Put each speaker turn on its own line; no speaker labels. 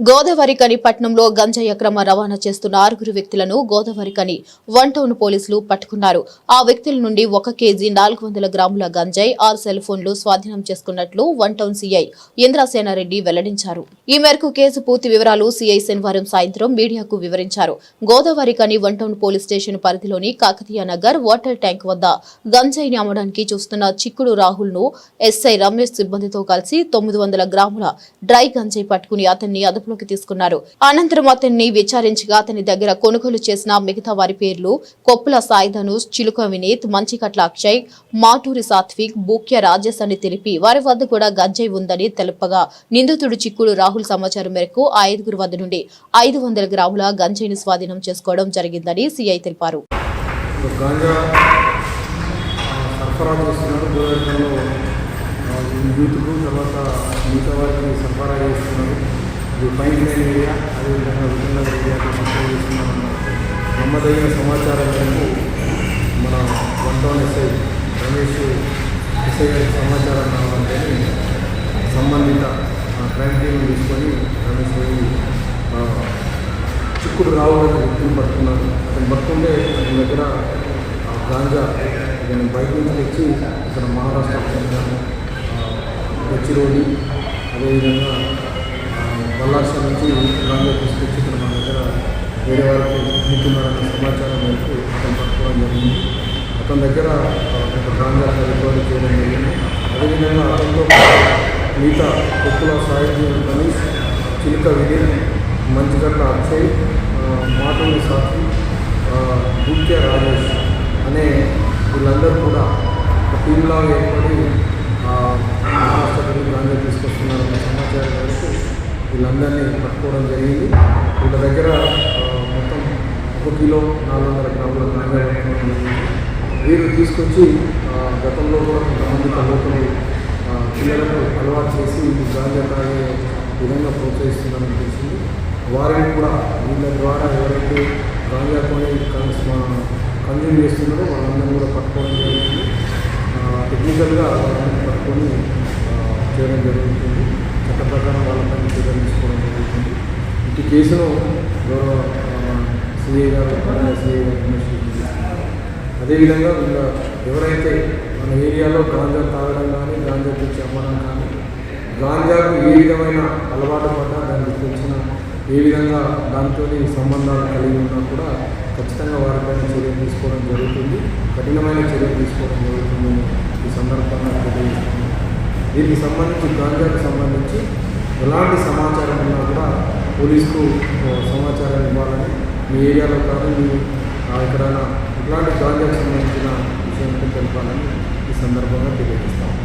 గోదావరి కని పట్నంలో గంజాయి అక్రమ రవాణా చేస్తున్న ఆరుగురు వ్యక్తులను గోదావరి కని వన్ టౌన్ పోలీసులు పట్టుకున్నారు. ఆ వ్యక్తుల నుండి ఒక కేజీ నాలుగు వందల గ్రాముల గంజాయి ఆరు సెల్ ఫోన్లు స్వాధీనం చేసుకున్నట్లు వన్ టౌన్ సీఐ ఇంద్రసేనారెడ్డి వెల్లడించారు. ఈ మేరకు కేసు పూర్తి వివరాలు సీఐ శనివారం సాయంత్రం మీడియాకు వివరించారు. గోదావరి కని వన్ టౌన్ పోలీస్ స్టేషన్ పరిధిలోని కాకతీయ నగర్ వాటర్ ట్యాంక్ వద్ద గంజాయిని అమ్మడానికి చూస్తున్న చిక్కుడు రాహుల్ను ఎస్ఐ రమేష్ సిబ్బందితో కలిసి తొమ్మిది వందల గ్రాముల డ్రై గంజాయి పట్టుకుని అతన్ని అదుపు అదుపులోకి తీసుకున్నారు. అనంతరం అతన్ని విచారించగా అతని దగ్గర కొనుగోలు చేసిన మిగతా వారి పేర్లు కొప్పుల సాయిధనుష్ చిలుక వినీత్ మంచికట్ల అక్షయ్ మాటూరి సాత్విక్ బూక్య రాజేష్ అని తెలిపి వారి వద్ద కూడా గంజాయి ఉందని తెలుపగా నిందితుడు చిక్కుడు రాహుల్ సమాచారం మేరకు ఆ ఐదుగురు వద్ద నుండి ఐదు వందల గ్రాముల గంజాయిని స్వాధీనం చేసుకోవడం జరిగిందని సిఐ తెలిపారు.
సరఫరా చేస్తున్నారు. గోదావరిలో యూత్కు తర్వాత మిగతా వారికి సరఫరా చేస్తున్నారు. ఇది ఫైన్ ఏరియా అదేవిధంగా విజయనగర్ ఏరియాకి సరఫరా నమ్మదగిన సమాచారం మేరకు మన one town SI Ramesh SI గారికి సమాచారం రావాలంటే సంబంధిత ఆ, క్రైమ్ టీం తీసుకొని రమేష్ పోయి చిక్కుడు రావాలని అనే వ్యక్తిని పట్టుకున్నాడు అతను పట్టుకుంటే అతని దగ్గర ఆ, గాంజా ఇతను బయట నుంచి తెచ్చి ఇక్కడ మహారాష్ట్ర చెందిన గచ్చిరోలి అదేవిధంగా ఆ, నుంచి గాంజా తీసుకొచ్చి ఇక్కడ మన దగ్గర వేరే వారికి అమ్ముతున్నారన్న సమాచారం మేరకు అతను పట్టుకోవడం జరిగింది. అతని దగ్గర ఒక గాంజా రికవరీ చేయడం జరిగింది. అదేవిధంగా అతనితో మిగతా కొప్పుల సాహిత్యం కానీ చిలుక విజయ్ మంచిగట్ల అక్షయ్ మాటలు మాటూరి సాక్షి రాజేష్ అనే వీళ్ళందరూ కూడా ఒక టీంలాగా ఏర్పడి ఆ, మహారాష్ట్ర గాంజా సమాచారం మేరకు వీళ్ళందరినీ పట్టుకోవడం జరిగింది. వీళ్ళ దగ్గర మొత్తం ఒక కిలో నాలుగు వందల గ్రాముల గాంజా వీరు తీసుకొచ్చి గతంలో కూడా కొంతమంది కలుగుతులు పిల్లలకు అలవాటు చేసి ఈ గాంజా తాగే విధంగా ప్రోత్సహిస్తున్నారని తెలిసింది. వారిని కూడా వీళ్ళ ద్వారా ఎవరైతే గాంజా కొని కన్జ్యూమ్ చేస్తున్నారో వాళ్ళందరినీ కూడా పట్టుకోవడం జరుగుతుంది టెక్నికల్గా వాళ్ళని పట్టుకొని చేయడం జరుగుతుంది. చట్ట ప్రకారం వాళ్ళపైన చర్యలు తీసుకోవడం జరుగుతుంది. ఇటు కేసును గౌరవ సిఐ గారు సిఐ గారు అదేవిధంగా ఇంకా ఎవరైతే మన ఏరియాలో గాంజా తాగడం కానీ గాంజా తెచ్చి అమ్మడం కానీ గాంజాకు ఏ విధమైన అలవాటు పడ్డా దానికి తెలిసిన ఏ విధంగా దాంతో సంబంధాలు కలిగి ఉన్నా కూడా ఖచ్చితంగా వారిపైన చర్యలు తీసుకోవడం జరుగుతుంది. కఠినమైన చర్యలు తీసుకోవడం జరుగుతుందని దీనికి సంబంధించి గాంజాకు సంబంధించి ఎలాంటి సమాచారం ఉన్నా కూడా పోలీసుకు సమాచారం ఇవ్వాలని మీ ఏరియాలో కానీ మీ ఎక్కడైనా ఇలాంటి గాంజాకు సంబంధించిన విషయం తెలపాలని ఈ సందర్భంగా తెలియజేస్తాము.